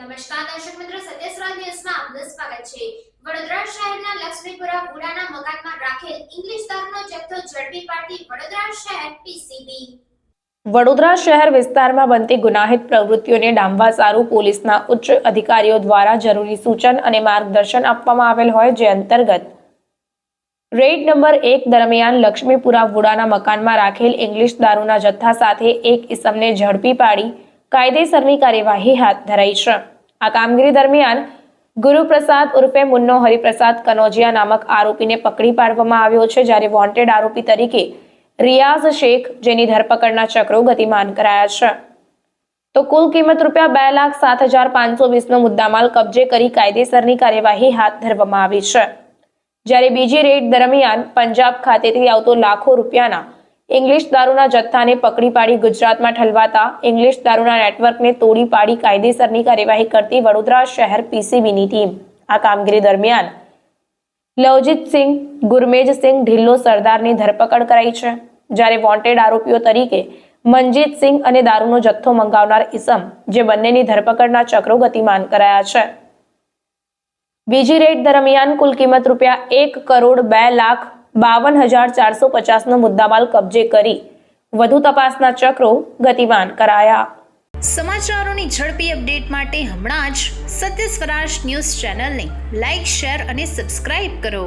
નમસ્કાર, દર્શક મિત્રો સત્યસ્વરાજ ન્યૂઝમાં આપનું સ્વાગત છે. વડોદરા શહેરના લક્ષ્મીપુરા પુરાના મકાનમાં રાખેલ ઇંગ્લિશ દારૂનો જથ્થો ઝડપી પાડતી વડોદરા શહેર પીસીબી. વડોદરા શહેર વિસ્તારમાં બનતી ગુનાહિત પ્રવૃત્તિઓને ડામવા સારું પોલીસના ઉચ્ચ અધિકારીઓ દ્વારા જરૂરી સૂચન અને માર્ગદર્શન આપવામાં આવેલ હોય જે અંતર્ગત રેડ નંબર એક દરમિયાન લક્ષ્મીપુરા વુડાના મકાનમાં રાખેલ ઇંગ્લિશ દારૂના જથ્થા સાથે એક ઇસમને ઝડપી પાડી કાયદેસરની કાર્યવાહી હાથ ધરાઈ છે. આ કામગીરી દરમિયાન ગુરુપ્રસાદ ઉર્ફે મુન્નો હરિપ્રસાદ કનોજિયા નામક આરોપીને પકડી પાડવામાં આવ્યો છે, જ્યારે વોન્ટેડ આરોપી તરીકે રિયાઝ શેખ, જેની ધરપકડના ચક્રો ગતિમાન કરાયા છે. તો કુલ કિંમત રૂપિયા બે લાખ સાત હજાર પાંચસો વીસનો મુદ્દામાલ કબજે કરી કાયદેસરની કાર્યવાહી હાથ ધરવામાં આવી છે. જ્યારે બીજી રેડ દરમિયાન પંજાબ ખાતેથી આવતો લાખો રૂપિયાના ઇંગ્લિશ દારૂના જથ્થાને પકડી પાડી ગુજરાતમાં ઠલવાતા ઇંગ્લિશ દારૂના નેટવર્કને તોડી પાડી કાયદેસરની કાર્યવાહી કરતી વડોદરા શહેર પીસીબીની ટીમ. આ કામગીરી દરમિયાન લવજીતસિંહ ગુરમેજસિંહ ઢિલ્લો સરદારની ધરપકડ કરાઈ છે, જ્યારે વોન્ટેડ આરોપીઓ તરીકે મનજીતસિંહ અને દારૂનો જથ્થો મંગાવનાર ઇસમ જે બંનેની ધરપકડના ચક્રો ગતિમાન કરાયા છે. બીજી રેડ દરમિયાન કુલ કિંમત રૂપિયા એક કરોડ બે લાખ બાવન હજાર ચારસો પચાસનો મુદ્દામાલ કબજે કરી. વધુ તપાસના ચક્રો ગતિમાન કરાયા. સમાચારોની ઝડપી અપડેટ માટે હમણાં જ સત્ય સ્વરાજ ન્યૂઝ ચેનલને લાઇક શેર અને સબસ્ક્રાઇબ કરો.